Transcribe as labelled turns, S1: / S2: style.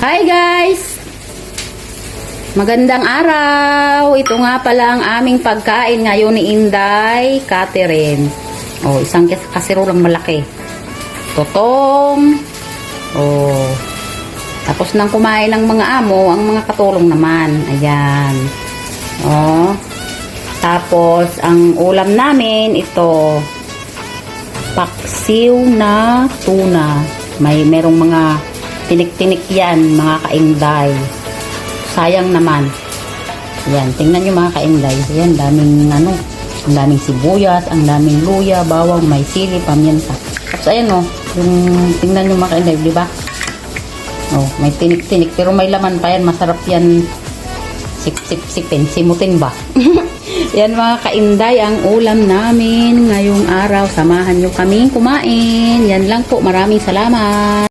S1: Hi guys! Magandang araw! Ito nga pala ang aming pagkain ngayon ni Inday Catherine. Oh, isang kas- kasirolang malaki. Totong. Oh. Tapos nang kumain ng mga amo, ang mga katulong naman. Ayan. Oh. Tapos, ang ulam namin, ito, paksiw na tuna. May merong mga tinik-tinik yan, mga kaingday. Sayang naman. Yan, tingnan nyo mga kaingday. Yan, daming ano, ang daming sibuyas, ang daming luya, bawang, may sili, pamyenta. Tapos ayan o, yung tingnan nyo mga kaingday, di ba? Oh, may tinik-tinik, pero may laman pa yan, masarap yan sip-sip-sipin, simutin ba? Yan mga kainday, ang ulam namin ngayong araw. Samahan nyo kaming kumain. Yan lang po. Maraming salamat.